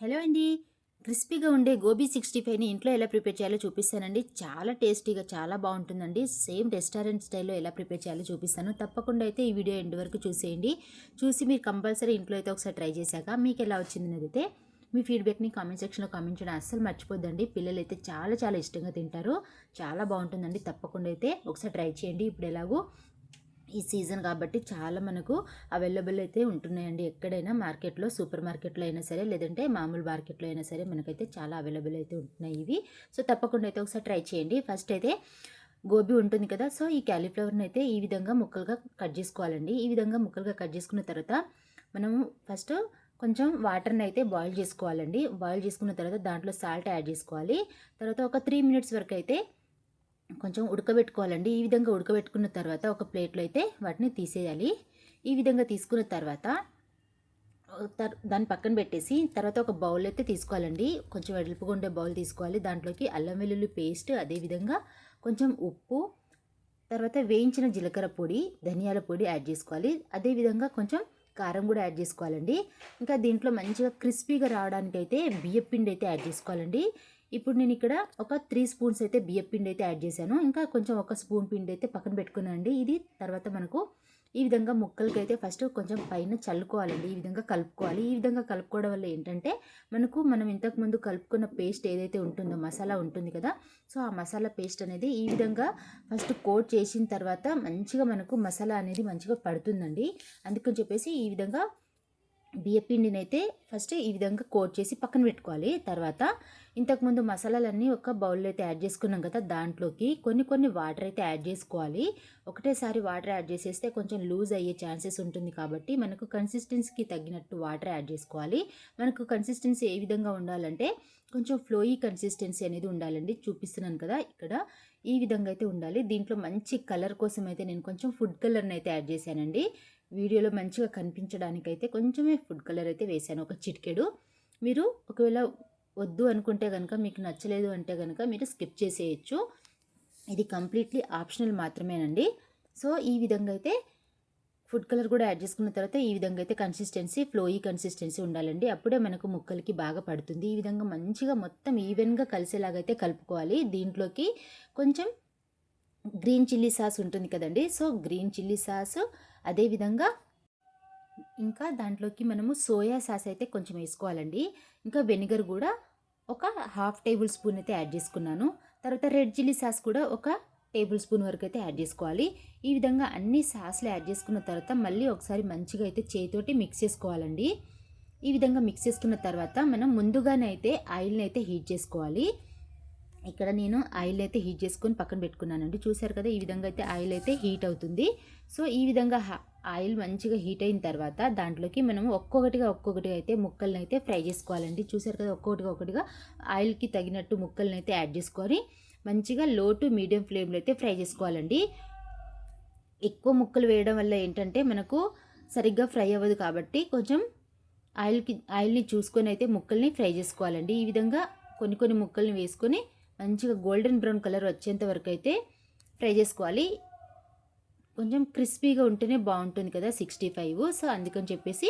Hello అండి. క్రిస్పీగా ఉండే గోబీ సిక్స్టీ ఫైవ్ని ఇంట్లో ఎలా ప్రిపేర్ చేయాలో చూపిస్తానండి. చాలా టేస్టీగా చాలా బాగుంటుందండి. సేమ్ రెస్టారెంట్ స్టైల్లో ఎలా ప్రిపేర్ చేయాలో చూపిస్తాను. తప్పకుండా అయితే ఈ వీడియో ఎండ్ వరకు చూసేయండి. చూసి మీరు కంపల్సరీ ఇంట్లో అయితే ఒకసారి ట్రై చేశాక మీకు ఎలా వచ్చింది అయితే మీ ఫీడ్బ్యాక్ని కామెంట్ సెక్షన్లో కామెంట్ చేయడం అస్సలు మర్చిపోద్దండి. పిల్లలు అయితే చాలా చాలా ఇష్టంగా తింటారు. చాలా బాగుంటుందండి. తప్పకుండా అయితే ఒకసారి ట్రై చేయండి. ఇప్పుడు ఎలాగో ఈ సీజన్ కాబట్టి చాలా మనకు అవైలబుల్ అయితే ఉంటున్నాయండి. ఎక్కడైనా మార్కెట్లో సూపర్ మార్కెట్లో అయినా సరే లేదంటే మామూలు మార్కెట్లో అయినా సరే మనకైతే చాలా అవైలబుల్ అయితే ఉంటున్నాయి ఇవి. సో తప్పకుండా అయితే ఒకసారి ట్రై చేయండి. ఫస్ట్ అయితే గోబీ ఉంటుంది కదా సో ఈ క్యాలీఫ్లవర్ని అయితే ఈ విధంగా ముక్కలుగా కట్ చేసుకోవాలండి. ఈ విధంగా ముక్కలుగా కట్ చేసుకున్న తర్వాత మనము ఫస్ట్ కొంచెం వాటర్ని అయితే బాయిల్ చేసుకోవాలండి. బాయిల్ చేసుకున్న తర్వాత దాంట్లో సాల్ట్ యాడ్ చేసుకోవాలి. తర్వాత ఒక త్రీ మినిట్స్ వరకు అయితే కొంచెం ఉడకబెట్టుకోవాలండి. ఈ విధంగా ఉడకబెట్టుకున్న తర్వాత ఒక ప్లేట్లో అయితే వాటిని తీసేయాలి. ఈ విధంగా తీసుకున్న తర్వాత దాన్ని పక్కన పెట్టేసి తర్వాత ఒక బౌల్ అయితే తీసుకోవాలండి. కొంచెం వెడల్పుగా ఉండే బౌల్ తీసుకోవాలి. దాంట్లోకి అల్లం వెల్లుల్లి పేస్ట్ అదేవిధంగా కొంచెం ఉప్పు తర్వాత వేయించిన జీలకర్ర పొడి ధనియాల పొడి యాడ్ చేసుకోవాలి. అదేవిధంగా కొంచెం కారం కూడా యాడ్ చేసుకోవాలండి. ఇంకా దీంట్లో మంచిగా క్రిస్పీగా రావడానికి అయితే బియ్యపిండి అయితే యాడ్ చేసుకోవాలండి. ఇప్పుడు నేను ఇక్కడ ఒక త్రీ స్పూన్స్ అయితే బియ్యం పిండి అయితే యాడ్ చేశాను. ఇంకా కొంచెం ఒక స్పూన్ పిండి అయితే పక్కన పెట్టుకున్నానండి. ఇది తర్వాత మనకు ఈ విధంగా ముక్కలకి అయితే ఫస్ట్ కొంచెం పైన చల్లుకోవాలండి. ఈ విధంగా కలుపుకోవాలి. ఈ విధంగా కలుపుకోవడం వల్ల ఏంటంటే మనకు మనం ఇంతకుముందు కలుపుకున్న పేస్ట్ ఏదైతే ఉంటుందో మసాలా ఉంటుంది కదా సో ఆ మసాలా పేస్ట్ అనేది ఈ విధంగా ఫస్ట్ కోట్ చేసిన తర్వాత మంచిగా మనకు మసాలా అనేది మంచిగా పడుతుందండి. అందుకని చెప్పేసి ఈ విధంగా బియ్యపిండిని అయితే ఫస్ట్ ఈ విధంగా కోట్ చేసి పక్కన పెట్టుకోవాలి. తర్వాత ఇంతకుముందు మసాలాలన్నీ ఒక బౌల్లో అయితే యాడ్ చేసుకున్నాం కదా దాంట్లోకి కొన్ని కొన్ని వాటర్ అయితే యాడ్ చేసుకోవాలి. ఒకటేసారి వాటర్ యాడ్ చేసేస్తే కొంచెం లూజ్ అయ్యే ఛాన్సెస్ ఉంటుంది కాబట్టి మనకు కన్సిస్టెన్సీకి తగ్గినట్టు వాటర్ యాడ్ చేసుకోవాలి. మనకు కన్సిస్టెన్సీ ఏ విధంగా ఉండాలంటే కొంచెం ఫ్లోయీ కన్సిస్టెన్సీ అనేది ఉండాలండి. చూపిస్తున్నాను కదా ఇక్కడ. ఈ విధంగా అయితే ఉండాలి. దీంట్లో మంచి కలర్ కోసం అయితే నేను కొంచెం ఫుడ్ కలర్ని అయితే యాడ్ చేశానండి. వీడియోలో మంచిగా కనిపించడానికైతే కొంచెమే ఫుడ్ కలర్ అయితే వేశాను ఒక చిటికెడు. మీరు ఒకవేళ వద్దు అనుకుంటే కనుక మీకు నచ్చలేదు అంటే కనుక మీరు స్కిప్ చేసేయచ్చు. ఇది కంప్లీట్లీ ఆప్షనల్ మాత్రమేనండి. సో ఈ విధంగా అయితే ఫుడ్ కలర్ కూడా యాడ్ చేసుకున్న తర్వాత ఈ విధంగా అయితే కన్సిస్టెన్సీ ఫ్లోయీ కన్సిస్టెన్సీ ఉండాలండి. అప్పుడే మనకు ముక్కలకి బాగా పడుతుంది. ఈ విధంగా మంచిగా మొత్తం ఈవెన్గా కలిసేలాగైతే కలుపుకోవాలి. దీంట్లోకి కొంచెం గ్రీన్ చిల్లీ సాస్ ఉంటుంది కదండి. సో గ్రీన్ చిల్లీ సాస్ అదేవిధంగా ఇంకా దాంట్లోకి మనము సోయా సాస్ అయితే కొంచెం వేసుకోవాలండి. ఇంకా వెనిగర్ కూడా ఒక హాఫ్ టేబుల్ స్పూన్ అయితే యాడ్ చేసుకున్నాను. తర్వాత రెడ్ చిల్లీ సాస్ కూడా ఒక టేబుల్ స్పూన్ వరకు అయితే యాడ్ చేసుకోవాలి. ఈ విధంగా అన్ని సాస్లు యాడ్ చేసుకున్న తర్వాత మళ్ళీ ఒకసారి మంచిగా అయితే చేతితోటి మిక్స్ చేసుకోవాలండి. ఈ విధంగా మిక్స్ చేసుకున్న తర్వాత మనం ముందుగానే అయితే ఆయిల్ని అయితే హీట్ చేసుకోవాలి. ఇక్కడ నేను ఆయిల్ అయితే హీట్ చేసుకొని పక్కన పెట్టుకున్నానండి. చూసారు కదా ఈ విధంగా అయితే ఆయిల్ అయితే హీట్ అవుతుంది. సో ఈ విధంగా ఆయిల్ మంచిగా హీట్ అయిన తర్వాత దాంట్లోకి మనం ఒక్కొక్కటిగా ఒక్కొక్కటిగా అయితే ముక్కల్ని అయితే ఫ్రై చేసుకోవాలండి. చూసారు కదా ఒక్కొక్కటిగా ఒక్కటిగా ఆయిల్కి తగినట్టు ముక్కల్ని అయితే యాడ్ చేసుకొని మంచిగా లో టు మీడియం ఫ్లేమ్లో అయితే ఫ్రై చేసుకోవాలండి. ఎక్కువ ముక్కలు వేయడం వల్ల ఏంటంటే మనకు సరిగ్గా ఫ్రై అవ్వదు కాబట్టి కొంచెం ఆయిల్కి ఆయిల్ని చూసుకొని అయితే ముక్కల్ని ఫ్రై చేసుకోవాలండి. ఈ విధంగా కొన్ని కొన్ని ముక్కల్ని వేసుకొని మంచిగా గోల్డెన్ బ్రౌన్ కలర్ వచ్చేంత వరకు అయితే ఫ్రై చేసుకోవాలి. కొంచెం క్రిస్పీగా ఉంటేనే బాగుంటుంది కదా సిక్స్టీ ఫైవ్. సో అందుకని చెప్పేసి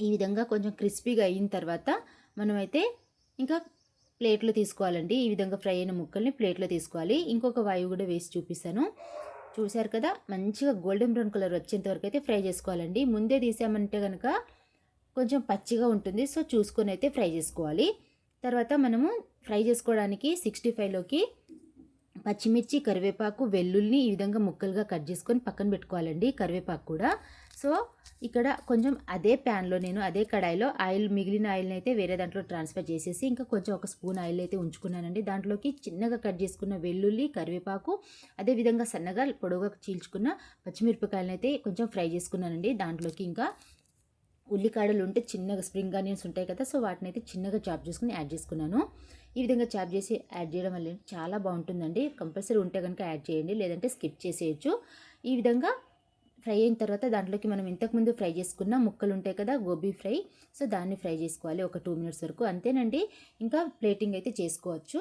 ఈ విధంగా కొంచెం క్రిస్పీగా అయిన తర్వాత మనమైతే ఇంకా ప్లేట్లో తీసుకోవాలండి. ఈ విధంగా ఫ్రై అయిన ముక్కల్ని ప్లేట్లో తీసుకోవాలి. ఇంకొక వాయువు కూడా వేసి చూపిస్తాను. చూశారు కదా? మంచిగా గోల్డెన్ బ్రౌన్ కలర్ వచ్చేంత వరకు అయితే ఫ్రై చేసుకోవాలండి. ముందే తీసామంటే కనుక కొంచెం పచ్చిగా ఉంటుంది. సో చూసుకొని అయితే ఫ్రై చేసుకోవాలి. తర్వాత మనము ఫ్రై చేసుకోవడానికి సిక్స్టీ ఫైవ్లోకి పచ్చిమిర్చి కరివేపాకు వెల్లుల్ని ఈ విధంగా ముక్కలుగా కట్ చేసుకొని పక్కన పెట్టుకోవాలండి కరివేపాకు కూడా. సో ఇక్కడ కొంచెం అదే ప్యాన్లో నేను అదే కడాయిలో ఆయిల్ మిగిలిన ఆయిల్ని అయితే వేరే దాంట్లో ట్రాన్స్ఫర్ చేసేసి ఇంకా కొంచెం ఒక స్పూన్ ఆయిల్ అయితే ఉంచుకున్నానండి. దాంట్లోకి చిన్నగా కట్ చేసుకున్న వెల్లుల్లి కరివేపాకు అదేవిధంగా సన్నగా పొడవుగా చీల్చుకున్న పచ్చిమిరపకాయలను అయితే కొంచెం ఫ్రై చేసుకున్నానండి. దాంట్లోకి ఇంకా ఉల్లికాడలు ఉంటే చిన్నగా స్ప్రింగ్ ఆనియన్స్ ఉంటాయి కదా సో వాటిని అయితే చిన్నగా చాప్ చేసుకుని యాడ్ చేసుకున్నాను. ఈ విధంగా చాప్ చేసి యాడ్ చేయడం వల్ల చాలా బాగుంటుందండి. కంపల్సరీ ఉంటే కనుక యాడ్ చేయండి లేదంటే స్కిప్ చేసేయచ్చు. ఈ విధంగా ఫ్రై అయిన తర్వాత దాంట్లోకి మనం ఇంతకుముందు ఫ్రై చేసుకున్న ముక్కలు ఉంటాయి కదా గోబీ ఫ్రై సో దాన్ని ఫ్రై చేసుకోవాలి ఒక టూ మినిట్స్ వరకు. అంతేనండి ఇంకా ప్లేటింగ్ అయితే చేసుకోవచ్చు.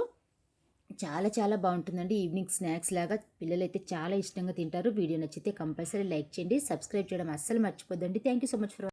చాలా చాలా బాగుంటుందండి ఈవినింగ్ స్నాక్స్ లాగా పిల్లలు అయితే చాలా ఇష్టంగా తింటారు. వీడియో నచ్చితే కంపల్సరీ లైక్ చేయండి సబ్స్క్రైబ్ చేయడం అస్సలు మర్చిపోద్దండి. Thank you so much for